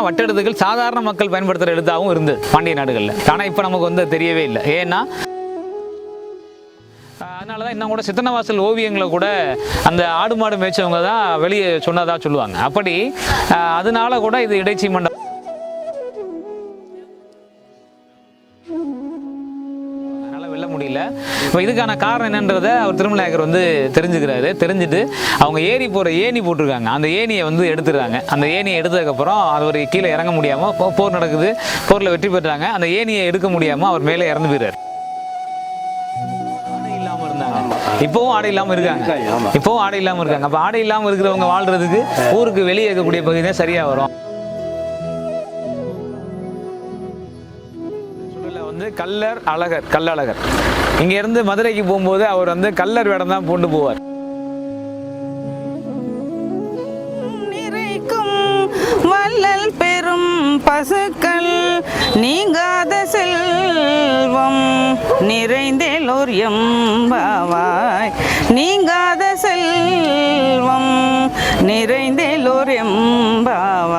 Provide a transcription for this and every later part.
போனால் வட்டெழுத்துக்கள் சாதாரண மக்கள் பயன்படுத்துகிற எழுத்தாகவும் இருந்தது பாண்டிய நாடுகளில். ஆனால் இப்போ நமக்கு வந்து தெரியவே இல்லை. ஏன்னா அதனால தான் இன்னும் கூட சித்தனவாசல் ஓவியங்களை கூட அந்த ஆடு மாடு மேய்ச்சவங்க தான் வெளியே சொன்னதா சொல்லுவாங்க. அப்படி அதனால கூட இது இடைச்சி மண்டபம் முடியல. இப்போ இதுக்கான காரணம் என்னன்றதை அவர் திருமலையாக்கர் வந்து தெரிஞ்சுக்கிறாரு. தெரிஞ்சுட்டு அவங்க ஏரி போகிற ஏணி போட்டிருக்காங்க. அந்த ஏணியை வந்து எடுத்துடுறாங்க. அந்த ஏணியை எடுத்ததுக்கப்புறம் அவர் கீழே இறங்க முடியாமல் போர் நடக்குது. போரில் வெற்றி பெற்றாங்க. அந்த ஏணியை எடுக்க முடியாமல் அவர் மேலே இறந்து போயிறாரு ஆடை இல்லாம இருந்தாங்க. இப்போவும் ஆடை இல்லாம இருக்காங்க. இப்போவும் ஆடை இல்லாம இருக்காங்க. அப்ப ஆடை இல்லாம இருக்கிறவங்க வாழ்றதுக்கு ஊருக்கு வெளியே இருக்கக்கூடிய பகுதி தான் சரியா வரும். வந்து கல்லர் அழகர் கல்லழகர். இங்கேருந்து மதுரைக்கு போகும்போது அவர் வந்து கல்லர் வேடம் தான் பூண்டு போவார். நிறைக்கும் வள்ளல் பெரும் பசுக்கள் நீங்காத செல்வம் நிறைந்தேலோர் எம்பாவாய். நீங்காத செல்வம் நிறைந்தேலோர் எம்பாவாய்.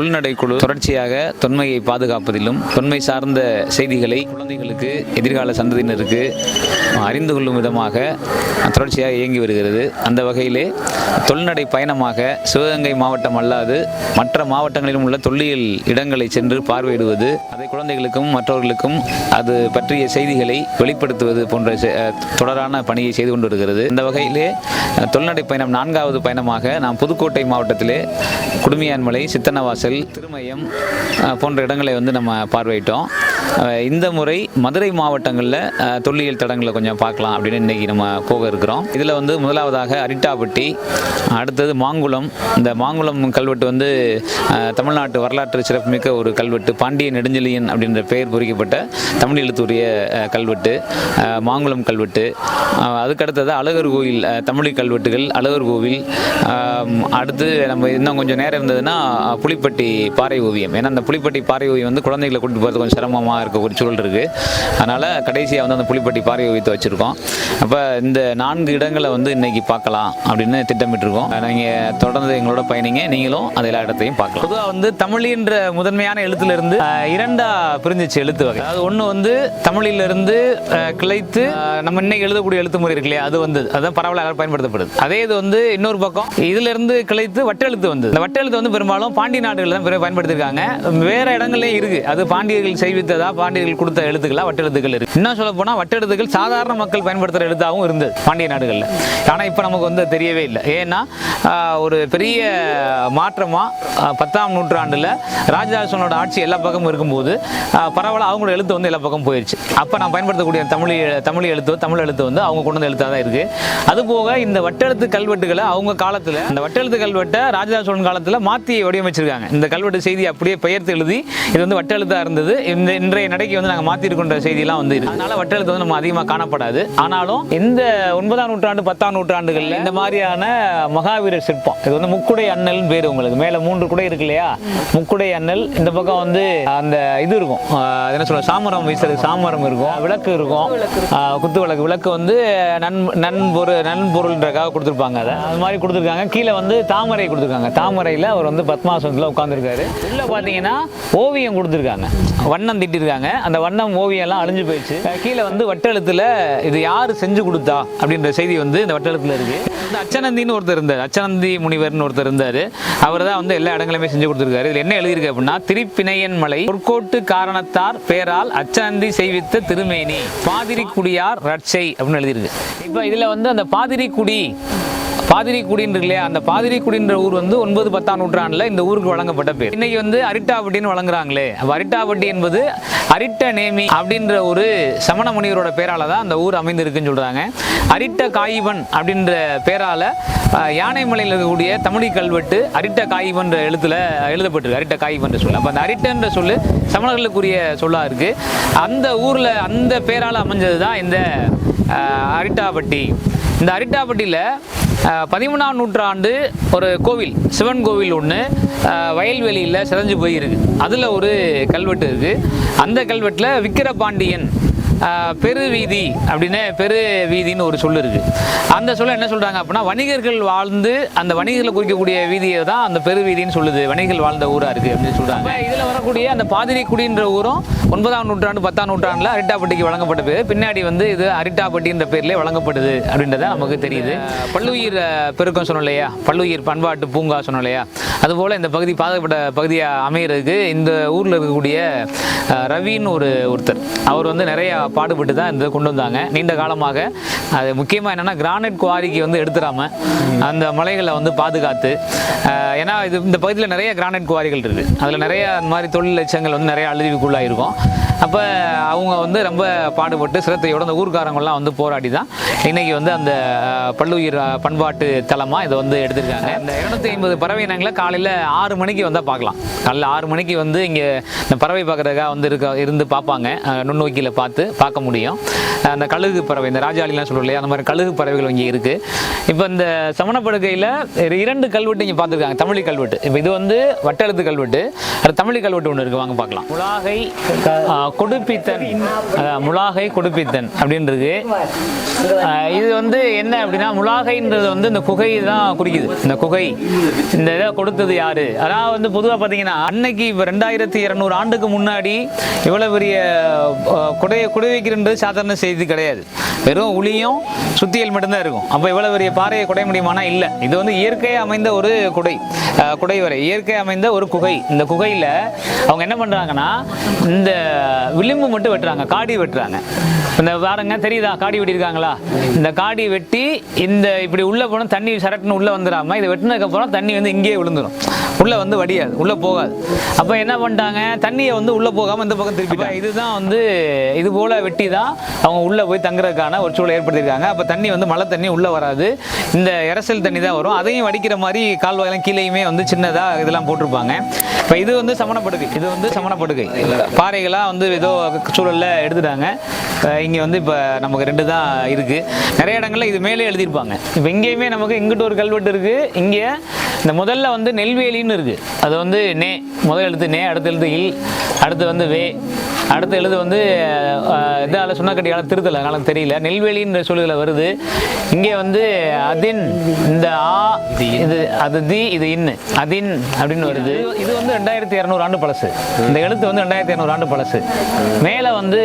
தொழில்நடை குழு தொடர்ச்சியாக தொன்மையை பாதுகாப்பதிலும் தொன்மை சார்ந்த செய்திகளை குழந்தைகளுக்கு எதிர்கால சந்ததியினருக்கு அறிந்து கொள்ளும் விதமாக தொடர்ச்சியாக இயங்கி வருகிறது. அந்த வகையிலே தொழில்நடை பயணமாக சிவகங்கை மாவட்டம் அல்லாது மற்ற மாவட்டங்களிலும் உள்ள தொல்லியல் இடங்களை சென்று பார்வையிடுவது அதை குழந்தைகளுக்கும் மற்றவர்களுக்கும் அது பற்றிய செய்திகளை வெளிப்படுத்துவது போன்ற தொடரான பணியை செய்து கொண்டு வருகிறது. இந்த வகையிலே தொழில்நடை தொல்நடை பயணம் நான்காவது பயணமாக நாம் புதுக்கோட்டை மாவட்டத்திலே குடுமியான்மலை சித்தன்னவாசல் திருமயம் போன்ற இடங்களை வந்து நம்ம பார்வையிட்டோம். இந்த முறை மதுரை மாவட்டங்களில் தொல்லியல் தடங்களை கொஞ்சம் பார்க்கலாம் அப்படின்னு இன்னைக்கு நம்ம போக இருக்கிறோம். இதில் வந்து முதலாவதாக அரிட்டாப்பட்டி அடுத்தது மாங்குளம். இந்த மாங்குளம் கல்வெட்டு வந்து தமிழ்நாட்டு வரலாற்று சிறப்புமிக்க ஒரு கல்வெட்டு. பாண்டிய நெடுஞ்செழியன் அப்படின்ற பெயர் பொறிக்கப்பட்ட தமிழ் எழுத்துரிய கல்வெட்டு. மாங்குளம் கல்வெட்டு. அதுக்கடுத்தது அழகர் கோயில் அஹ், தமிழ் கல்வெட்டுகள் அழகர் கோவில். அடுத்து நம்ம இன்னும் கொஞ்சம் நேரம் இருந்ததுன்னா அஹ், புலிப்பட்டி பாறை ஓவியம். ஏன்னா அந்த புலிப்பட்டி பாறை ஓவியம் வந்து குழந்தைகளை கூட்டிட்டு போகிறது கொஞ்சம் சிரமமாக இருக்கக்கூடிய சூழல் இருக்குது அதனால் கடைசியாக வந்து அந்த புலிப்பட்டி பாறை ஓவியத்தை வச்சுருக்கோம். அப்போ இந்த நான்கு இடங்களை வந்து இன்றைக்கி பார்க்கலாம் அப்படின்னு திட்டமிட்டிருக்கோம். நீங்கள் தொடர்ந்து எங்களோட பயணிங்க. நீங்களும் அந்த எல்லா இடத்தையும் பார்க்கலாம். பொதுவாக வந்து தமிழின்ற முதன்மையான எழுத்துலேருந்து இரண்டா பிரிஞ்சிச்சு எழுத்து வகை. அதாவது ஒன்று வந்து தமிழிலிருந்து கிளைத்து நம்ம இன்னைக்கு எழுதக்கூடிய எழுத்து முறை இருக்கு இல்லையா? அது வந்து அதான் பரவலாக பயன்படுத்தப்படுது. அதே இது வந்து இன்னொரு பக்கம் இதுல இருந்து கிளைத்து வட்டெழுத்து வந்து இந்த வட்டெழுத்து வந்து பெரும்பாலும் பாண்டி நாடுகள் தான் பிற பயன்படுத்திருக்காங்க வேற இடங்கள்லயும் இருக்கு. அது பாண்டியர்கள் செய்வித்ததா பாண்டியர்கள் கொடுத்த எழுத்துக்களா வட்டெழுத்துக்கள் இருக்கு. இன்னும் சொல்ல போனா வட்டெழுத்துக்கள் சாதாரண மக்கள் பயன்படுத்துற எழுத்தாகவும் இருந்தது பாண்டிய நாடுகள்ல. ஆனா இப்ப நமக்கு வந்து தெரியவே இல்லை. ஏன்னா ஒரு பெரிய மாற்றமா பத்தாம் நூற்றாண்டுல ராஜராஜ சோழனோட ஆட்சி எல்லா பக்கமும் இருக்கும்போது பரவாயில்ல அவங்களோட எழுத்து வந்து எல்லா பக்கம் போயிடுச்சு அப்ப நான் பயன்படுத்தக்கூடிய தமிழ் எழு- தமிழ் எழுத்து தமிழ் எழுத்து வந்து அவங்க கொண்டு வந்த எழுத்தாக தான் இருக்கு. அது போக இந்த வட்டெழுத்து கல்வெட்டுகளை அவங்க காலத்துல இந்த வட்டெழுத்து கல்வெட்டை ராஜராஜ சோழன் காலத்துல மாத்தி வடிவமைச்சிருக்காங்க. இந்த கல்வெட்டு செய்தி அப்படியே பெயர்த்து எழுதி இது வந்து வட்டெழுத்தாக இருந்தது. இந்த இன்றைய நடைக்கு வந்து நாங்கள் மாற்றிருக்கின்ற செய்தியெல்லாம் வந்து அதனால வட்டெழுத்து வந்து நம்ம அதிகமாக காணப்படாது. ஆனாலும் இந்த ஒன்பதாம் நூற்றாண்டு பத்தாம் நூற்றாண்டுகளில் இந்த மாதிரியான மகாவீரர் சிற்பம் இது வந்து முக்குடை அண்ணல்னு பேர் உங்களுக்கு. மேலே மூன்று குடை இருக்கு இல்லையா? முக்குடை அண்ணல் இந்த பக்கம் வந்து அந்த இது இருக்கும். என்ன சொல்ல சாமரம் வீசுறது சாமரம் இருக்கும். விளக்கு இருக்கும். குத்து விளக்கு. விளக்கு வந்து நன் நன்பொருள் நன்பொருள்ன்றக்காக கொடுத்துருப்பாங்க அதை. அது மாதிரி கொடுத்துருக்காங்க. கீழே வந்து தாமரை கொடுத்துருக்காங்க. தாமரையில் அவர் வந்து பத்மாசனத்தில் உட்காந்துருக்காரு உள்ள பார்த்தீங்கன்னா ஓவியம் கொடுத்துருக்காங்க. வண்ணம் திட்டிருக்காங்க. அந்த வண்ணம் ஓவியம் எல்லாம் அழிஞ்சு போயிடுச்சு. கீழே வந்து வட்டெழுத்துல இது யார் செஞ்சு கொடுத்தா அப்படின்ற செய்தி வந்து இந்த வட்டெழுத்துல இருக்கு. இந்த அச்சனந்தின்னு ஒருத்தர் இருந்தார். அச்சனந்தி முனிவர்னு ஒருத்தர் இருந்தார். அவர் தான் வந்து எல்லா இடங்களுமே செஞ்சு கொடுத்துருக்காரு. இதில் என்ன எழுதியிருக்கு அப்படின்னா திருப்பிணையன் மலை பொற்கோட்டு காரணத்தார் பேரால் அச்சனந்தி செய்வித்த திருமேனி. பாதிரிக்குடியார் ரட்சை அப்படின்னு எழுதியிருக்கு. இப்போ இதில் வந்து அந்த பாதிரிக்குடி பாதிரி குடின்னு இல்லையா அந்த பாதிரிக்குடின்ற ஊர் வந்து ஒன்பது பத்தாம் நூற்றாண்டுல இந்த ஊருக்கு வழங்கப்பட்ட பேர். இன்னைக்கு வந்து அரிட்டாவட்டின்னு வழங்குறாங்களே. அப்போ அரிட்டாவட்டி என்பது அரிட்ட நேமி அப்படின்ற ஒரு சமண முனிவரோட பேரால தான் அந்த ஊர் அமைந்திருக்குன்னு சொல்றாங்க. அரிட்ட காயிவன் அப்படின்ற பேரால யானைமலையில் இருக்கக்கூடிய தமிழி கல்வெட்டு அரிட்ட காயிவன்ற எழுத்துல எழுதப்பட்டிருக்கு. அரிட்ட காயிவன்ற சொல்லு. அப்ப அந்த அரிட்டன்ற சொல்லு சமணர்களுக்குரிய சொல்லா இருக்கு. அந்த ஊர்ல அந்த பேரால அமைஞ்சது தான் இந்த அரிட்டாபட்டி அரிட்டாவட்டி இந்த அரிட்டாப்பட்டியில் பதிமூணாம் நூற்றாண்டு ஒரு கோவில் சிவன் கோவில் ஒன்று வயல்வெளியில் சிதஞ்சு போயிருக்கு. அதில் ஒரு கல்வெட்டு இருக்குது அந்த கல்வெட்டில் விக்கிரபாண்டியன் பெரு வீதி அப்படின்னு பெரு வீதின்னு ஒரு சொல் இருக்கு. அந்த சொல்ல என்ன சொல்றாங்க அப்படின்னா வணிகர்கள் வாழ்ந்து அந்த வணிகர்களை குறிக்கக்கூடிய வீதியை தான் அந்த பெரு வீதின்னு சொல்லுது. வணிகர்கள் வாழ்ந்த ஊரா இருக்கு அப்படின்னு சொல்றாங்க. அப்ப இதுல வரக்கூடிய அந்த பாதிரிக்குடின்ற ஊரும் ஒன்பதாம் நூற்றாண்டு பத்தாம் நூற்றாண்டுல அரிட்டாப்பட்டிக்கு வழங்கப்பட்ட பேர். பின்னாடி வந்து இது அரிட்டாப்பட்டின்ற பேர்ல வழங்கப்படுது அப்படின்றத நமக்கு தெரியுது. பல்லுயிர் பெருக்கம் சொன்னோம் இல்லையா? பல்லுயிர் பண்பாட்டு பூங்கா சொன்னோம் இல்லையா? அதுபோல் இந்த பகுதி பாதுகாப்பட்ட பகுதியாக அமைகிறதுக்கு இந்த ஊரில் இருக்கக்கூடிய ரவின்னு ஒரு ஒருத்தர். அவர் வந்து நிறைய பாடுபட்டு தான் இந்த கொண்டு வந்தாங்க. நீண்ட காலமாக அது முக்கியமாக என்னென்னா கிரானைட் குவாரிக்கு வந்து எடுத்துடாமல் அந்த மலைகளை வந்து பாதுகாத்து ஏன்னா இது இந்த பகுதியில் நிறைய கிரானைட் குவாரிகள் இருக்குது அதில் நிறைய அந்த மாதிரி தொழில் லட்சங்கள் வந்து நிறைய அழிவுக்குள்ளாக இருக்கும் அப்போ அவங்க வந்து ரொம்ப பாடுபட்டு சிரத்தையோட அந்த ஊர்க்காரங்கள்லாம் வந்து போராடி தான் இன்னைக்கு வந்து அந்த பல்லுயிர் பண்பாட்டு தலமாக இதை வந்து எடுத்திருக்காங்க. இந்த இருநூத்தி ஐம்பது பறவை இனங்களை காலையில் ஆறு மணிக்கு வந்தால் பார்க்கலாம் காலையில் ஆறு மணிக்கு வந்து இங்கே இந்த பறவை பார்க்குறதுக்காக வந்து இருக்க இருந்து பார்ப்பாங்க நுண்ணோக்கியில் பார்த்து பார்க்க முடியும். அந்த கழுகு பறவை இந்த ராஜாளிலாம் சொல்லுவோம் இல்லையா அந்த மாதிரி கழுகு பறவைகள் இங்கே இருக்குது இப்போ இந்த சமணப்படுகையில் இரண்டு கல்வெட்டு இங்கே பார்த்துருக்காங்க. தமிழ் கல்வெட்டு. இப்போ இது வந்து வட்டெழுத்து கல்வெட்டு. அது தமிழ் கல்வெட்டு ஒன்று இருக்குது வாங்க பார்க்கலாம் அஹ், கொடுப்பித்தன். முலாகை கொடுப்பித்தன் அப்படின்றது. இது வந்து என்ன அப்படின்னா முலாகைன்றது வந்து இந்த குகை தான் குறிக்குது. இந்த குகை இந்த இதை கொடுத்தது யாரு? அதாவது வந்து பொதுவாக பார்த்தீங்கன்னா அன்னைக்கு இப்போ ரெண்டாயிரத்தி இரநூறு ஆண்டுக்கு முன்னாடி இவ்வளோ பெரிய குடையை குடை குடை சாதாரண செய்தி கிடையாது. வெறும் உளியும் சுத்தியல் மட்டும்தான் இருக்கும். அப்போ இவ்வளோ பெரிய பாறையை குடைய முடியுமானா இல்லை. இது வந்து இயற்கையாக அமைந்த ஒரு குடை குடை குடைவரை இயற்கை அமைந்த ஒரு குகை. இந்த குகையில் அவங்க என்ன பண்ணுறாங்கன்னா இந்த விளிம்பு மட்டும் வெட்டுறாங்க காடி வெட்டுறாங்க. இந்த பாருங்க தெரியுதா? காடி வெட்டியிருக்காங்களா? இந்த காடி வெட்டி இந்த இப்படி உள்ள போனால் தண்ணி சரட்டுன்னு உள்ள வந்துடாம இதை வெட்டினதுக்கப்புறம் தண்ணி வந்து இங்கேயே விழுந்துடும் உள்ள வந்து வடியாது உள்ள போகாது. அப்போ என்ன பண்ணிட்டாங்க? தண்ணியை வந்து உள்ள போகாம இந்த பக்கம் திருப்பிட்டாங்க. இதுதான் வந்து இது போல வெட்டி தான் அவங்க உள்ள போய் தங்குறதுக்கான ஒரு சூழலை ஏற்படுத்தியிருக்காங்க. அப்போ தண்ணி வந்து மழை தண்ணி உள்ள வராது. இந்த இறசல் தண்ணி தான் வரும். அதையும் வடிக்கிற மாதிரி கால்வாயெல்லாம் கீழேயுமே வந்து சின்னதாக இதெல்லாம் போட்டிருப்பாங்க. இப்போ இது வந்து சமணப்படுகை. இது வந்து சமணப்படுகை. பாறைகளாக வந்து ஏதோ சூழல்ல எடுத்துட்டாங்க. இங்கே வந்து இப்போ நமக்கு ரெண்டு தான் இருக்குது நிறைய இடங்களில் இது மேலே எழுதியிருப்பாங்க. இப்போ இங்கேயுமே நமக்கு இங்கிட்ட ஒரு கல்வெட்டு இருக்குது இங்கே இந்த முதல்ல வந்து நெல்வேலின்னு இருக்குது அது வந்து நே முதல் எழுத்து நே அடுத்த எழுத்து இல் அடுத்து வந்து வே. அடுத்த எழுது வந்து இதால சுண்ணக்கட்டியால திருத்தல அதனால தெரியல. நெல்வேலின்ற சொல்லுல வருது. இங்கே வந்து அதின் இந்த ஆ இது அது தி இது இன்னு அதின் அப்படின்னு வருது. இது வந்து ரெண்டாயிரத்தி இரநூறு ஆண்டு பழசு. இந்த எழுத்து வந்து ரெண்டாயிரத்தி இரநூறு ஆண்டு பழசு. மேலே வந்து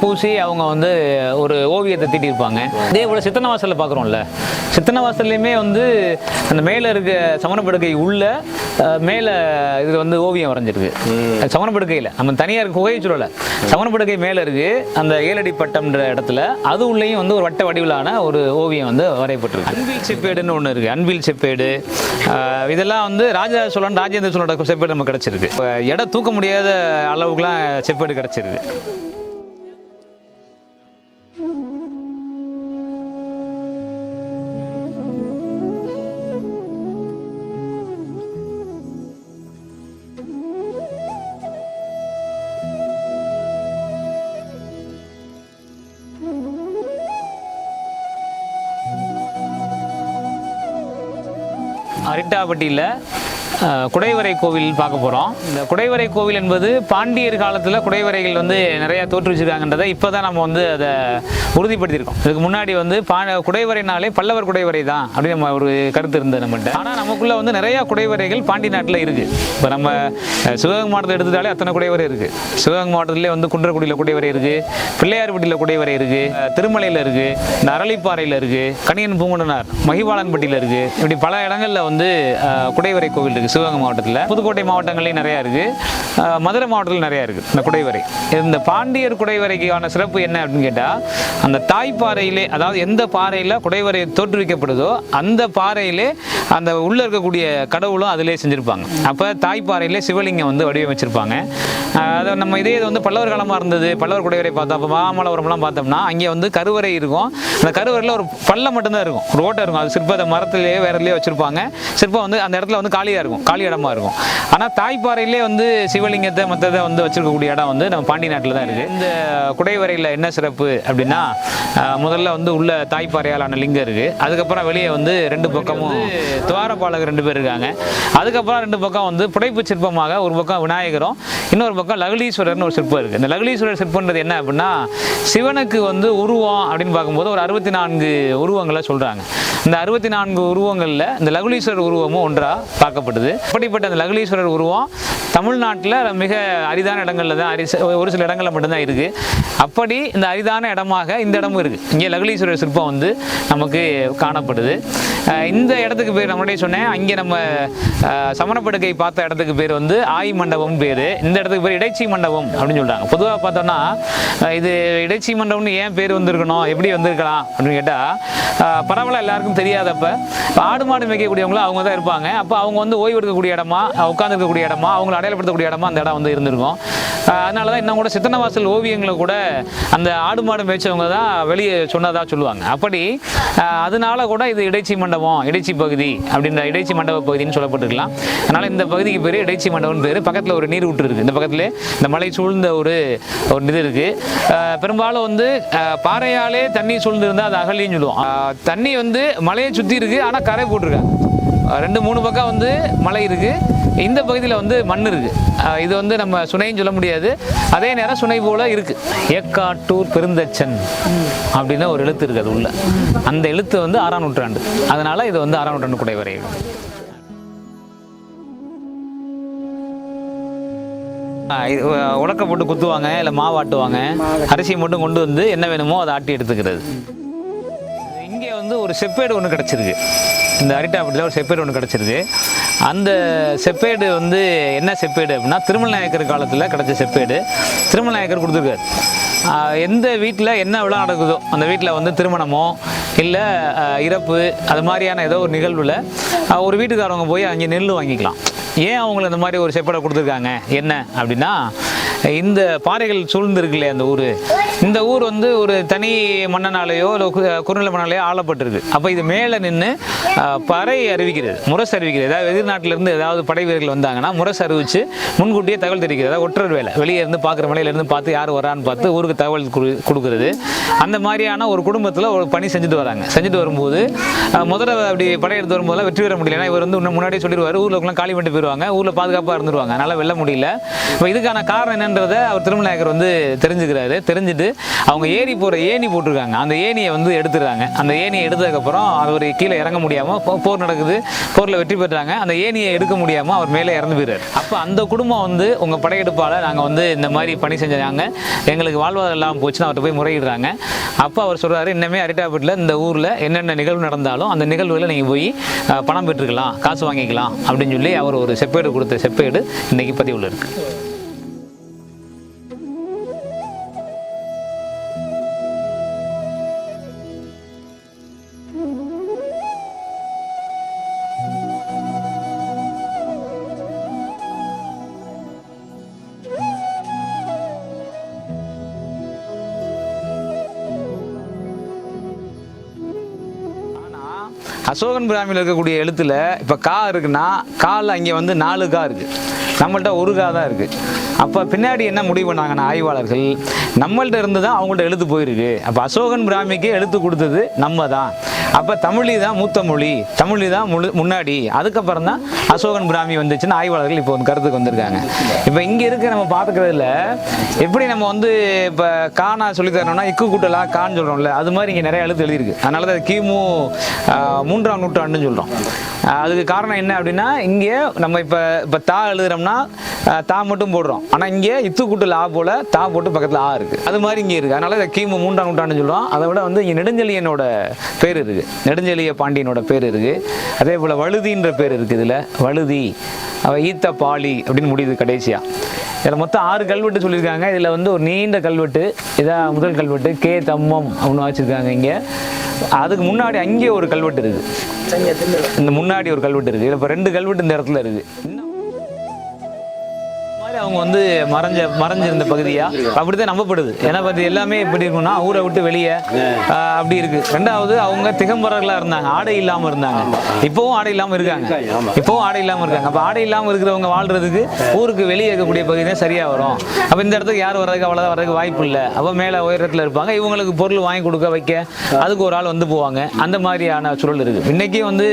பூசி அவங்க வந்து ஒரு ஓவியத்தை தீட்டியிருப்பாங்க. இதே போல சித்தனவாசலில் பார்க்குறோம்ல. சித்தனவாசல்லையுமே வந்து அந்த மேலே இருக்க சமணப்படுக்கை உள்ள மேலே இது வந்து ஓவியம் வரைஞ்சிருக்கு. சமணப்படுக்கையில். நம்ம தனியார் குகை சொல்லலை. சமணப்படுக்கை மேலே இருக்கு அந்த ஏழடி பட்டம்ன்ற இடத்துல அது உள்ளேயும் வந்து ஒரு வட்ட வடிவிலான ஒரு ஓவியம் வந்து வரையப்பட்டிருக்கு. அன்பில் செப்பேடுன்னு ஒன்று இருக்கு. அன்பில் செப்பேடு. இதெல்லாம் வந்து ராஜா சோழன் ராஜேந்திர சோழனோட செப்பேடு நமக்கு கிடைச்சிருக்கு. இடம் எடை தூக்க முடியாத அளவுக்குலாம் செப்பேடு கிடைச்சிருக்கு. அரிட்டாப்பட்டியில் குடைவரை கோவில் பார்க்க போகிறோம் இந்த குடைவரை கோவில் என்பது பாண்டியர் காலத்தில் குடைவரைகள் வந்து நிறையா தோற்றுவிச்சிருக்காங்கன்றதை இப்போ தான் நம்ம வந்து அதை உறுதிப்படுத்தியிருக்கோம். இதுக்கு முன்னாடி வந்து பா குடைவரைனாலே பல்லவர் குடைவரை தான் அப்படின்னு நம்ம ஒரு கருத்து இருந்தது நம்மகிட்ட ஆனால் நமக்குள்ளே வந்து நிறையா குடைவரைகள் பாண்டி நாட்டில் இருக்குது இப்போ நம்ம சிவகங்கை மாவட்டத்தை எடுத்துட்டாலே அத்தனை குடைவரை இருக்குது சிவகங்கை மாவட்டத்திலே வந்து குன்றக்குடியில் குடைவரை இருக்குது பிள்ளையார்பட்டியில் குடைவரை இருக்குது திருமலையில் இருக்குது இந்த அரளிப்பாறையில் இருக்குது கணியன் பூங்குடனார் மகிவாளன்பட்டியில் இருக்குது இப்படி பல இடங்களில் வந்து குடைவரை கோவில் இருக்குது சிவகங்கை மாவட்டத்தில். புதுக்கோட்டை மாவட்டங்களையும் நிறையா இருக்குது மதுரை மாவட்டத்தில் நிறையா இருக்குது இந்த குடைவரை. இந்த பாண்டியர் குடைவரைக்கான சிறப்பு என்ன அப்படின்னு கேட்டால் அந்த தாய்ப்பாறையிலே அதாவது எந்த பாறையில் குடைவரை தோற்றுவிக்கப்படுதோ அந்த பாறையிலே அந்த உள்ளே இருக்கக்கூடிய கடவுளும் அதிலே செஞ்சுருப்பாங்க. அப்போ தாய்ப்பாறையிலே சிவலிங்கம் வந்து வடிவமைச்சிருப்பாங்க. அதை நம்ம இதே இது வந்து பல்லவர் காலமாக இருந்தது. பல்லவர் குடைவரை பார்த்தோம். அப்போ மாமல்லபுரம்லாம் பார்த்தோம்னா அங்கே வந்து கருவறை இருக்கும். அந்த கருவறையில் ஒரு பள்ளம் மட்டும்தான் இருக்கும். ஒரு ஓட்டை இருக்கும். அது சிற்பத்தை மரத்துலேயே வேறதுலேயே வச்சுருப்பாங்க. சிற்பம் வந்து அந்த இடத்துல வந்து காலியாக இருக்கும். காலி இடமா இருக்கும். ஆனால் தாய்ப்பாறையிலே வந்து சிவலிங்கத்தை மற்றதை வந்து வச்சிருக்கக்கூடிய இடம் வந்து நம்ம பாண்டி நாட்டில் தான் இருக்குது இந்த குடைவரையில் என்ன சிறப்பு அப்படின்னா முதல்ல வந்து உள்ள தாய்ப்பாறையாலான லிங்கம் இருக்குது அதுக்கப்புறம் வெளியே வந்து ரெண்டு பக்கமும் துவாரபாலகர் ரெண்டு பேர் இருக்காங்க. அதுக்கப்புறம் ரெண்டு பக்கம் வந்து புடைப்பு சிற்பமாக ஒரு பக்கம் விநாயகரும் இன்னொரு பக்கம் பக்கம் லகுலீஸ்வரர்னு ஒரு சிற்பம் இருக்குது இந்த லகுலீஸ்வரர் சிற்பன்றது என்ன அப்படின்னா சிவனுக்கு வந்து உருவம் அப்படின்னு பார்க்கும்போது ஒரு அறுபத்தி நான்கு உருவங்களை சொல்கிறாங்க இந்த அறுபத்தி நான்கு உருவங்களில் இந்த லகுலீஸ்வரர் உருவமும் ஒன்றாக பார்க்கப்படுது. அப்படிப்பட்ட அந்த லகுலீஸ்வரர் உருவம் தமிழ்நாட்டில் மிக அரிதான இடங்களில் தான் அரி ஒரு சில இடங்களில் மட்டும்தான் இருக்குது அப்படி இந்த அரிதான இடமாக இந்த இடமும் இருக்குது இங்கே லகுலீஸ்வரர் சிற்பம் வந்து நமக்கு காணப்படுது. இந்த இடத்துக்கு பேர் நம்மளே சொன்னேன். அங்கே நம்ம சமணப்படுக்கை பார்த்த இடத்துக்கு பேர் வந்து ஆய் மண்டபம் பேர். இந்த இடத்துக்கு பேர் இடைச்சி மண்டபம் அப்படின்னு சொல்கிறாங்க பொதுவாக பார்த்தோம்னா இது இடைச்சி மண்டபம்னு ஏன் பேர் வந்திருக்கணும்? எப்படி வந்திருக்கலாம்? அப்படின்னு கேட்டால் பரவாயில்ல எல்லாருக்கும் தெரியாதப்ப ஆடு மாடு மேய்க்கக்கூடியவங்களும் அவங்க தான் இருப்பாங்க. அப்போ அவங்க வந்து ஓய்வு எடுக்கக்கூடிய இடமா உட்கார்ந்து இருக்கக்கூடிய இடமா அவங்களை அடையாளப்படுத்தக்கூடிய இடமா அந்த இடம் வந்து இருந்திருக்கும். அதனால தான் இன்னும் கூட சித்தனவாசல் ஓவியங்களை கூட அந்த ஆடு மாடு மேய்ச்சவங்க தான் வெளியே சொன்னதாக சொல்லுவாங்க. அப்படி அதனால கூட இது இடைச்சி மண்டபம் இடைச்சி பகுதி அப்படின்ற இடைச்சி மண்டப பகுதின்னு சொல்லப்பட்டிருக்கலாம். அதனால இந்த பகுதிக்கு பேர் இடைச்சி மண்டபம்னு பேர். பக்கத்தில் ஒரு நீர் ஊற்று இருக்குது இந்த பக்கத்துல இந்த மலை சூழ்ந்த ஒரு ஒரு இது இருக்கு. பெரும்பாலும் வந்து பாறையாலே தண்ணி சூழ்ந்து இருந்தால் அது அகலின்னு சொல்லுவோம். தண்ணி வந்து மலையை சுற்றி இருக்கு ஆனால் கரை போட்டிருக்காங்க. ரெண்டு மூணு பக்கம் வந்து மலை இருக்கு. இந்த பகுதியில் வந்து மண் இருக்கு. இது வந்து நம்ம சுனைன்னு சொல்ல முடியாது. அதே நேரம் சுனை போல இருக்கு. ஏக்காட்டூர் பெருந்தச்சன் அப்படின்னு ஒரு எழுத்து இருக்கு அது உள்ள. அந்த எழுத்து வந்து ஆறாம் நூற்றாண்டு. அதனால இது வந்து ஆறாம் நூற்றாண்டு குடைவரை உலக்க போட்டு குத்துவாங்க இல்லை மாவு ஆட்டுவாங்க. அரிசி மட்டும் கொண்டு வந்து என்ன வேணுமோ அதை ஆட்டி எடுத்துக்கிறது. இங்கே வந்து ஒரு செப்பேடு ஒன்று கிடச்சிருக்கு. இந்த அரிட்டாப்பட்டியில் ஒரு செப்பேடு ஒன்று கிடச்சிருக்கு. அந்த செப்பேடு வந்து என்ன செப்பேடு அப்படின்னா திருமல் நாயக்கர் காலத்தில் கிடச்ச செப்பேடு. திருமல் நாயக்கர் கொடுத்துருக்காரு. எந்த வீட்டில் என்ன விழா நடக்குதோ அந்த வீட்டில் வந்து திருமணமோ இல்லை இறப்பு அது மாதிரியான ஏதோ ஒரு நிகழ்வில் ஒரு வீட்டுக்காரவங்க போய் அங்கே நெல் வாங்கிக்கலாம். ஏன் அவங்களை இந்த மாதிரி ஒரு செப்படை கொடுத்துருக்காங்க? என்ன அப்படின்னா இந்த பாறைகள் சூழ்ந்திருக்கு இல்லையா அந்த ஊர். இந்த ஊர் வந்து ஒரு தனி மன்னனாலேயோ இல்லை குறுநில மன்னாலேயோ ஆளப்பட்டிருக்கு. அப்போ இது மேலே நின்று பறை அறிவிக்கிறது முரசு அறிவிக்கிறது. ஏதாவது எதிர்நாட்டிலேருந்து ஏதாவது படை வீரர்கள் வந்தாங்கன்னா முரசு அறிவிச்சு முன்கூட்டியே தகவல் தெரிவிக்கிறது. அதாவது ஒற்றர் வேலை வெளியே இருந்து பார்க்குற மலையிலேருந்து பார்த்து யார் வரான்னு பார்த்து ஊருக்கு தகவல் கொடுக்குறது கொடுக்கறது. அந்த மாதிரியான ஒரு குடும்பத்தில் ஒரு பணி செஞ்சுட்டு வராங்க. செஞ்சுட்டு வரும்போது முதல்ல அப்படி படையெடுத்து வரும்போதெல்லாம் வெற்றி பெற முடியல ஏன்னா இவர் வந்து இன்னும் முன்னாடியே சொல்லிடுவார். ஊரில் காலி பண்ணிட்டு போயிடுவாங்க ஊரில் பாதுகாப்பாக இருந்துருவாங்க. அதனால் வெல்ல முடியல. இப்போ இதுக்கான காரணம் என்னன்றதை அவர் திருமநாயக்கர் வந்து தெரிஞ்சுக்கிறாரு தெரிஞ்சுட்டு அவங்க ஏணி போகிற ஏணி போட்டிருக்காங்க. அந்த ஏணியை வந்து எடுத்துடுறாங்க. அந்த ஏணியை எடுத்ததுக்கப்புறம் அவர் கீழே இறங்க முடியாமல் போர் நடக்குது. போரில் வெற்றி பெற்றாங்க. அந்த ஏணியை எடுக்க முடியாமல் அவர் மேலே இறந்து போயிடுறாரு அப்போ அந்த குடும்பம் வந்து உங்கள் படையெடுப்பால் நாங்கள் வந்து இந்த மாதிரி பணி செஞ்சாங்க. எங்களுக்கு வாழ்வாதாரம் இல்லாமல் போச்சுன்னு அவர்கிட்ட போய் முறையிடுறாங்க. அப்போ அவர் சொல்கிறாரு இன்னமே அரிட்டாபட்டில் இந்த ஊரில் என்னென்ன நிகழ்வு நடந்தாலும் அந்த நிகழ்வுகளை நீங்கள் போய் பணம் பெற்றுக்கலாம் காசு வாங்கிக்கலாம். அப்படின்னு சொல்லி அவர் ஒரு செப்பேடு கொடுத்த செப்பேடு இன்றைக்கி பதிவில் இருக்குது அசோகன் பிராமியில் இருக்கக்கூடிய எழுத்தில் இப்போ கா இருக்குன்னா காலில் அங்கே வந்து நாலு கா இருக்குது நம்மள்ட்ட ஒரு கா தான் இருக்குது அப்போ பின்னாடி என்ன முடிவு பண்ணாங்கன்னா ஆய்வாளர்கள் நம்மள்ட்ட இருந்து தான் அவங்கள்ட்ட எழுத்து போயிருக்கு. அப்போ அசோகன் பிராமிக்கு எழுத்து கொடுத்தது நம்ம தான். அப்போ தமிழி தான் மூத்த மொழி தமிழி தான் முழு முன்னாடி. அதுக்கப்புறம் தான் அசோகன் பிராமி வந்துச்சுன்னு ஆய்வாளர்கள் இப்போ வந்து கருத்துக்கு வந்திருக்காங்க. இப்போ இங்கே இருக்க நம்ம பார்த்துக்கிறதுல எப்படி நம்ம வந்து இப்போ காணா சொல்லி தரணும்னா இக்கு கூட்டலா கான்னு சொல்கிறோம்ல அது மாதிரி இங்கே நிறைய எழுத்து எழுதியிருக்கு. அதனால தான் கிமு மூன்றாம் நூற்றாண்டுன்னு சொல்கிறோம் அதுக்கு காரணம் என்ன அப்படின்னா இங்கே நம்ம இப்போ இப்போ தா எழுதுறோம்னா தா மட்டும் போடுறோம். ஆனால் இங்கே இத்து கூட்டல் ஆ போல் தா போட்டு பக்கத்தில் ஆ இருக்குது அது மாதிரி இங்கே இருக்குது அதனால கிமு மூன்றாம் நூற்றாண்டுன்னு சொல்கிறோம் அதை விட வந்து இங்கே நெடுஞ்செழியனோட பேர் இருக்குது நெடுஞ்செழிய பாண்டியனோட பேர் இருக்குது அதே போல் வழுதின்ற பேர் இருக்குது இதில். வழுதி ஈத்த பாலி அப்படின்னு முடியுது கடைசியாக இதில் மொத்தம் ஆறு கல்வெட்டு சொல்லியிருக்காங்க. இதில் வந்து ஒரு நீண்ட கல்வெட்டு இதான் முதல் கல்வெட்டு கே தம்மம் அப்படின்னு வச்சுருக்காங்க இங்கே. அதுக்கு முன்னாடி அங்கே ஒரு கல்வெட்டு இருக்குது. இந்த முன்னாடி ஒரு கல்வெட்டு இருக்குது. இதில் இப்போ ரெண்டு கல்வெட்டு இந்த இடத்துல இருக்குது. இன்னும் மாதிரி அவங்க வந்து மறைஞ்ச மறைஞ்சிருந்த பகுதியா? அப்படிதான் நம்பப்படுது. ஏன்னா பார்த்து எல்லாமே எப்படி இருக்கும்னா ஊரை விட்டு வெளியே அப்படி இருக்கு. ரெண்டாவது அவங்க திகம்பரர்களா இருந்தாங்க. ஆடை இல்லாம இருந்தாங்க. இப்போவும் ஆடை இல்லாம இருக்காங்க. இப்போவும் ஆடை இல்லாம இருக்காங்க. அப்ப ஆடை இல்லாம இருக்கிறவங்க வாழ்றதுக்கு ஊருக்கு வெளியே இருக்கக்கூடிய பகுதி தான் சரியா வரும். அப்ப இந்த இடத்துக்கு யார் வர்றதுக்கு அவ்வளவு வர்றதுக்கு வாய்ப்பு இல்லை. அப்ப மேல உயரத்துல இருப்பாங்க. இவங்களுக்கு பொருள் வாங்கி கொடுக்க வைக்க அதுக்கு ஒரு ஆள் வந்து போவாங்க. அந்த மாதிரியான சூழல் இருக்கு. இன்னைக்கு வந்து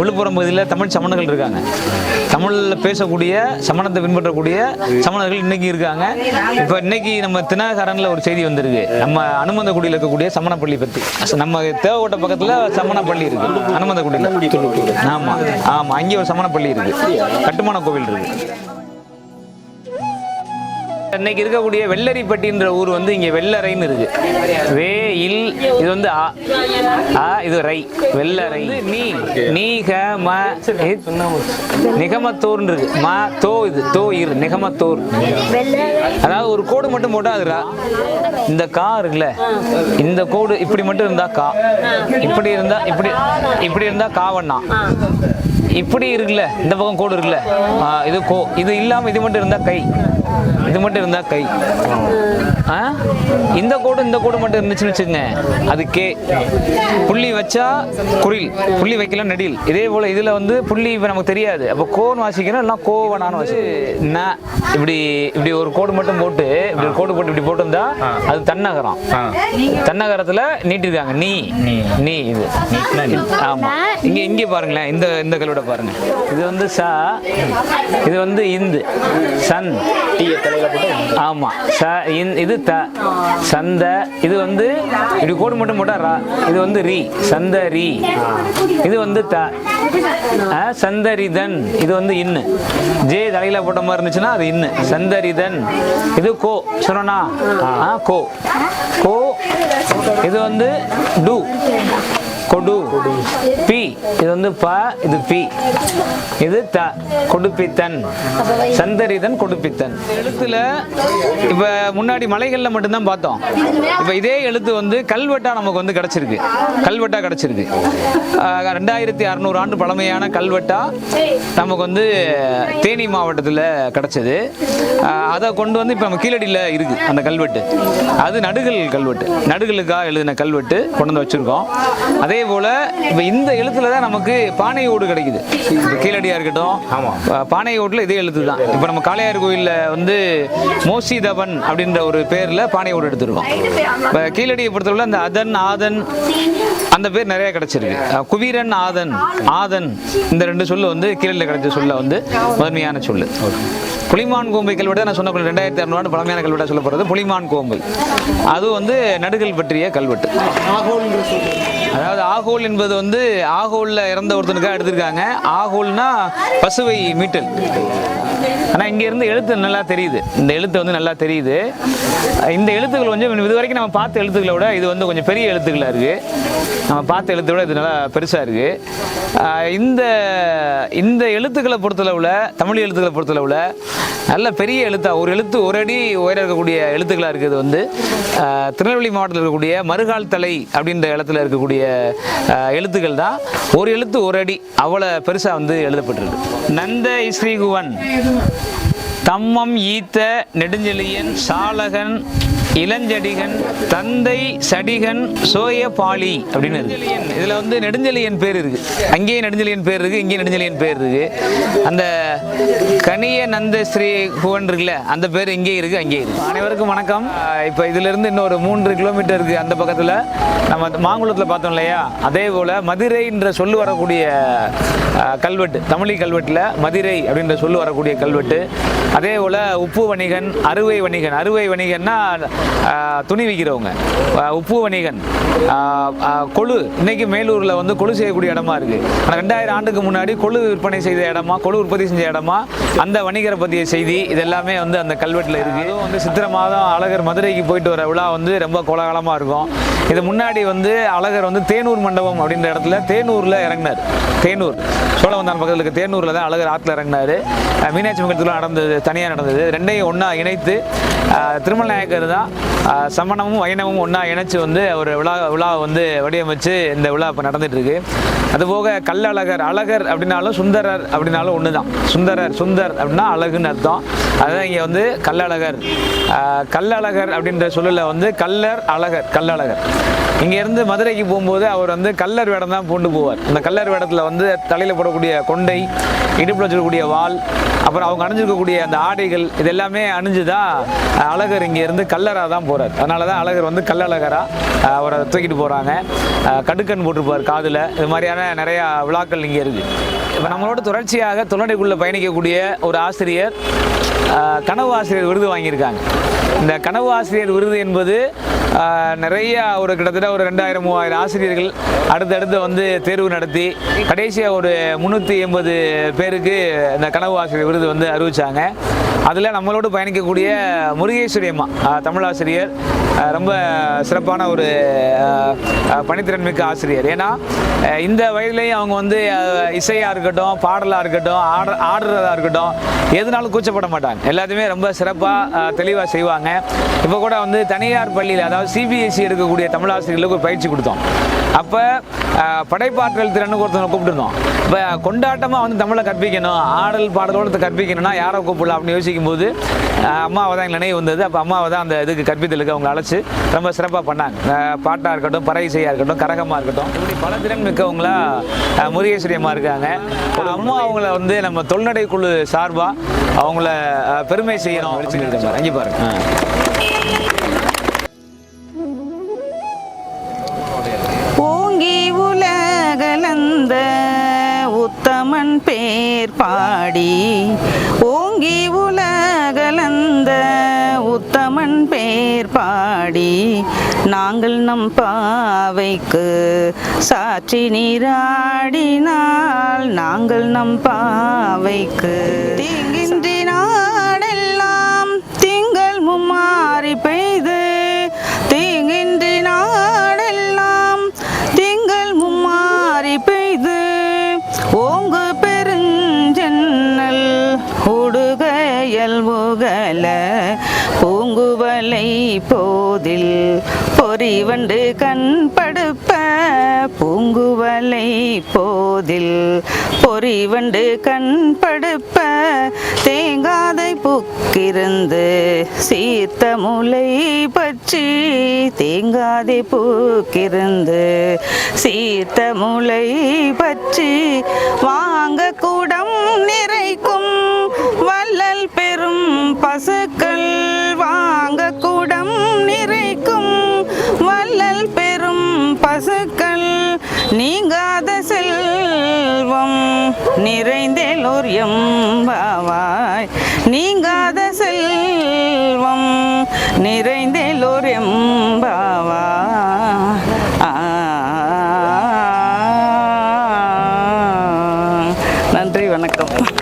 விழுப்புரம் பகுதியில் தமிழ் சமணங்கள் இருக்காங்க. தமிழில் பேசக்கூடிய சமணத்தை பின்பற்றக்கூடிய சமணர்கள் இன்னைக்கு இருக்காங்க. இப்போ இன்னைக்கு நம்ம தினகரன்ல ஒரு செய்தி வந்திருக்கு. நம்ம அனுமந்தக்குடியில் இருக்கக்கூடிய சமணப்பள்ளி பத்தி. நம்ம தேவகோட்டை பக்கத்துல சமணப்பள்ளி இருக்கு. அனுமந்தக்குடியில். ஆமா ஆமா. அங்கே ஒரு சமணப்பள்ளி இருக்கு. கட்டுமான கோவில் இருக்கு. இன்னைக்கு இருக்கக்கூடிய வெள்ளரிப்பட்டின்ற ஊர் வந்து இங்க வெள்ளரைன்னு இருக்கு. வே இல் இது வந்து ஆ ஆ இது ரை. வெள்ளரை. நீ நீக ம இத். நிகமத்தோர்னு இருக்கு. ம தோ இது தோ இரு நிகமத்தோர். அதாவது ஒரு கோடு மட்டும் போட்டா இந்த கா இருக்குல்ல. இந்த கோடு இப்படி மட்டும் இருந்தா கா. இப்படி இருந்தா இப்படி இப்படி இருந்தா காவண்ணா. இப்படி இருக்குல்ல. இந்த பக்கம் கோடு இருக்குல்ல. ஆ, இது கோ. இது இல்லாம இது மட்டும் இருந்தா கை. இது மட்டும் இருந்தா கை. ஆ? இந்த கோடு இந்த கோடு மட்டும் இருந்துச்சுன்னு வச்சுக்கோங்க. அது கே. புள்ளி வச்சா குரில். புள்ளி வைக்கல நெடில். இதே போல இதுல வந்து புள்ளி இப்ப நமக்கு தெரியாது. அப்போ கோன்னு வாசிக்கணும் இல்லைன்னா கோவனான்னு வாசி ந. இப்படி இப்படி ஒரு கோடு மட்டும் போட்டு இப்படி ஒரு கோடு போட்டு இப்படி போட்டிருந்தா அது தன்னகரம். தன்னகரத்துல நீட்டிருக்காங்க. நீ. நீ. இது. ஆமா. இங்க இங்க பாருங்களேன். இந்த இந்த கல்வெட்டை பாருங்க. இது வந்து ச. இது வந்து இந்து. சன். ஆமா. ச இன் இது த சந்த இது வந்து இப்படி கோடு மட்டும் போட்டா ரா இது வந்து ரி சந்த ரி இது வந்து த ஆ, சந்தரிதன் இது வந்து இன்னு ஜே தலையில போட்ட மாதிரி இருந்துச்சுன்னா அது இன்னு சந்தரிதன். இது கோ சொன்னா கோ. கோ இது வந்து டு. கொடு. பி. இது வந்து ப இது பி. இது த. கொடுப்பித்தன். சந்தரிதன் கொடுப்பித்தன். எழுத்துல இப்ப முன்னாடி மலைகள்ல மட்டும்தான் பார்த்தோம். இப்ப இதே எழுத்து வந்து கல்வெட்டா நமக்கு வந்து கிடைச்சிருக்கு. கல்வெட்டா கிடைச்சிருக்கு. ரெண்டாயிரத்தி அறுநூறு ஆண்டு பழமையான கல்வெட்டா நமக்கு வந்து தேனி மாவட்டத்தில் கிடைச்சது. அதை கொண்டு வந்து இப்போ நம்ம கீழடியில் இருக்கு அந்த கல்வெட்டு. அது நடுகள் கல்வெட்டு. நடுகளுக்காக எழுதின கல்வெட்டு கொண்டு வந்து வச்சுருக்கோம். அதே போல இப்போ இந்த எழுத்துல தான் நமக்கு பானை ஓடு கிடைக்குது. இப்போ கீழடியா இருக்கட்டும் ஆஹ் பானை ஓட்டுல இதே எழுத்து தான். இப்போ நம்ம காளையார் கோயிலில் வந்து மோசிதவன் அப்படின்ற ஒரு பேர்ல பானை ஓடு எடுத்திருக்கோம். இப்போ கீழடியை பொறுத்தவரை அந்த அதன் ஆதன் அந்த பேர் நிறைய கிடைச்சிருக்கு. அஹ் குபீரன் ஆதன் ஆதன் இந்த ரெண்டு சொல்லு வந்து கீழடியில் கிடைச்ச சொல்ல வந்து முதன்மையான சொல்லு. புலிமான் கோம்பை கல்வெட்டு நான் சொன்ன ரெண்டாயிரத்தி அறுநூறு பழமையான கல்வெட்டாக சொல்லப்படுறது புலிமான் கோம்பை. அது வந்து நடுகள் பற்றிய கல்வெட்டு. அதாவது ஆகோல் என்பது வந்து ஆகோலில் இறந்த ஒருத்தனுக்காக எடுத்திருக்காங்க. ஆகோல்னா பசுவை மீட்டல். ஆனால் இங்கேருந்து எழுத்து நல்லா தெரியுது. இந்த எழுத்து வந்து நல்லா தெரியுது. இந்த எழுத்துக்கள் கொஞ்சம் இது வரைக்கும் நம்ம பார்த்த எழுத்துக்களை விட இது வந்து கொஞ்சம் பெரிய எழுத்துக்களாக இருக்குது நம்ம பார்த்த எழுத்தை விட இது நல்லா பெருசாக இருக்குது இந்த இந்த எழுத்துக்களை பொறுத்தளவில் தமிழ் எழுத்துக்களை பொறுத்தளவில் நல்ல பெரிய எழுத்தா ஒரு எழுத்து ஒரு அடி உயர இருக்கக்கூடிய எழுத்துக்களாக இருக்குது வந்து. திருநெல்வேலி மாவட்டத்தில் இருக்கக்கூடிய மறுகால் தலை அப்படின்ற இடத்துல இருக்கக்கூடிய எழுத்துக்கள் தான். ஒரு எழுத்து ஒரு அடி அவ்வளோ பெருசாக வந்து எழுதப்பட்டிருக்கு. நந்த ஸ்ரீகுவன். தம்மம் ஈத்த நெடுஞ்செழியன் சாலகன் இளஞ்சடிகன் தந்தை சடிகன் சோய பாலி அப்படின்னு இருக்கு. இதில் வந்து நெடுஞ்செலியன் பேர் இருக்கு. அங்கேயே நெடுஞ்செலியன் பேர் இருக்கு இங்கேயும் நெடுஞ்செலியன் பேர் இருக்கு. அந்த கனிய நந்த ஸ்ரீ புவன் இருக்குல்ல அந்த பேர் இங்கே இருக்கு அங்கேயே இருக்கு. அனைவருக்கும் வணக்கம். இப்போ இதிலிருந்து இன்னொரு மூன்று கிலோமீட்டர் இருக்கு அந்த பக்கத்தில். நம்ம மாங்குளத்தில் பார்த்தோம் இல்லையா? அதே போல மதுரைன்ற சொல்லு வரக்கூடிய கல்வெட்டு தமிழி கல்வெட்டில் மதுரை அப்படின்ற சொல்லு வரக்கூடிய கல்வெட்டு. அதே போல் உப்பு வணிகன் அறுவை வணிகன். அறுவை வணிகன்னா துணி விற்கிறவங்க உப்பு வணிகன். கொழு. இன்னைக்கு மேலூரில் வந்து கொழு செய்யக்கூடிய இடமா இருக்கு. ஆனால் ரெண்டாயிரம் ஆண்டுக்கு முன்னாடி கொழு விற்பனை செய்த இடமா கொழு உற்பத்தி செஞ்ச இடமா அந்த வணிகரை பற்றிய செய்தி இதெல்லாமே வந்து அந்த கல்வெட்டில் இருக்கு. அதுவும் வந்து சித்திர மாதம் அழகர் மதுரைக்கு போயிட்டு வர விழா வந்து ரொம்ப கோலாகலமாக இருக்கும். இது முன்னாடி வந்து அழகர் வந்து தேனூர் மண்டபம் அப்படின்ற இடத்துல தேனூரில் இறங்கினார். தேனூர். சோழவந்தான் பக்கத்தில் இருக்க தேனூரில் தான் அழகர் ஆற்றுல இறங்கினார். மீனாட்சி மங்கலத்தில் நடந்தது தனியாக நடந்தது. ரெண்டையும் ஒன்றா இணைத்து திருமல் நாயக்கர் தான் சமணமும் வைணவமும் ஒன்றா இணைச்சு வந்து ஒரு விழா விழாவை வந்து வடிவமைச்சு இந்த விழா இப்போ நடந்துட்டு அதுபோக கல்லழகர் அழகர் அப்படின்னாலும் சுந்தரர் அப்படின்னாலும் ஒன்று தான் சுந்தரர் சுந்தர் அப்படின்னா அழகுன்னு அர்த்தம். அதுதான் இங்கே வந்து கல்லழகர் கல்லழகர் அப்படின்ற சொல்லில் வந்து கல்லர் அழகர் கல்லழகர் இங்கேருந்து மதுரைக்கு போகும்போது அவர் வந்து கல்லர் வேடம் தான் பூண்டு போவார். அந்த கல்லர் வேடத்தில் வந்து தலையில் போடக்கூடிய கொண்டை இடுப்பில் வச்சிருக்கக்கூடிய வால் அப்புறம் அவங்க அணிஞ்சிருக்கக்கூடிய அந்த ஆடைகள் இது எல்லாமே அணிஞ்சு தான் அழகர் இங்கேருந்து கல்லராக தான் போகிறார் அதனால தான் அழகர் வந்து கல்லழகராக அவரை தூக்கிட்டு போகிறாங்க கடுக்கன் போட்டிருப்பார் காதில். இது மாதிரியான நிறையா விழாக்கள் இங்கே இருக்குது இப்போ நம்மளோட தொடர்ச்சியாக தொழிலைக்குள்ளே பயணிக்கக்கூடிய ஒரு ஆசிரியர் கனவு ஆசிரியர் விருது வாங்கியிருக்காங்க. இந்த கனவு ஆசிரியர் விருது என்பது நிறைய ஒரு கிட்டத்தட்ட ஒரு ரெண்டாயிரம் மூவாயிரம் ஆசிரியர்கள் அடுத்தடுத்து வந்து தேர்வு நடத்தி கடைசியாக ஒரு முந்நூற்றி எண்பது பேருக்கு இந்த கனவு ஆசிரியர் விருது வந்து அறிவித்தாங்க அதில் நம்மளோடு பயணிக்கக்கூடிய முருகேஸ்வரி அம்மா தமிழாசிரியர் ரொம்ப சிறப்பான ஒரு பணித்திறன் மிக்க ஆசிரியர். ஏன்னா இந்த வயதுலேயும் அவங்க வந்து இசையாக இருக்கட்டும் பாடலாக இருக்கட்டும் ஆட ஆடுறதா இருக்கட்டும் எதுனாலும் கூச்சப்பட மாட்டாங்க. எல்லாத்தையுமே ரொம்ப சிறப்பாக தெளிவாக செய்வாங்க. இப்போ கூட வந்து தனியார் பள்ளியில் அதாவது சிபிஎஸ்சி எடுக்கக்கூடிய தமிழாசிரியர்களுக்கு ஒரு பயிற்சி கொடுத்தோம். அப்போ படைப்பாற்றல் திறனுக்கு ஒருத்தவங்க கூப்பிட்டுருந்தோம். இப்போ கொண்டாட்டமாக வந்து தமிழை கற்பிக்கணும் ஆடல் பாடலோடு கற்பிக்கணும்னா யாரை கூப்பிடலாம் அப்படின்னு யோசிக்கும் போது அம்மாவை தான் எங்கள் நினைவு வந்தது. அப்போ அம்மாவை தான் அந்த இதுக்கு கற்பித்தலுக்கு அவங்க அழைச்சி ரொம்ப சிறப்பாக பண்ணாங்க. பாட்டாக இருக்கட்டும் பறை இசையாக இருக்கட்டும் கரகமாக இருக்கட்டும். இப்படி பல திறன் மிக்கவங்களா முருகேஸ்வரியம்மா இருக்காங்க. ஒரு அம்மா அவங்கள வந்து நம்ம தொல்நடை குழு சார்பாக அவங்கள பெருமை செய்யணும் அப்படின்னு சொல்லியிருக்காங்க. அங்கே பாருங்க. உத்தமன் பேர் பாடி ஓங்கி உலகலந்த உத்தமன் பேர் பாடி நாங்கள் நம் பாவைக்கு சாற்றி நீராடினால் நாங்கள் நம் பாவைக்கு. தீங்கின்றி நாடெல்லாம் திங்கள் மும்மாறி பெய்து மல பூங்குவலை போதில் பொறிவண்டு கண் படுப்ப. பூங்குவலை போதில் பொறிவண்டு கண் படுப்ப. தேங்காதை புக்கிருந்து சீர்த்த முலை பற்றி. தேங்காதை பூக்கிருந்து சீர்த்த முலை பற்றி. வாங்க கூடம் நிறைக்கும் கடல் பெரும் பசுக்கள் வாங்க கூடம் நிறைக்கும். வள்ளல் பெரும் பசுக்கள் நீங்காத செல்வம் நிறைந்தேலோர் எம்பாவாய். நீங்காத செல்வம் நிறைந்தேலோர் எம்பாவாய். நன்றி வணக்கம்.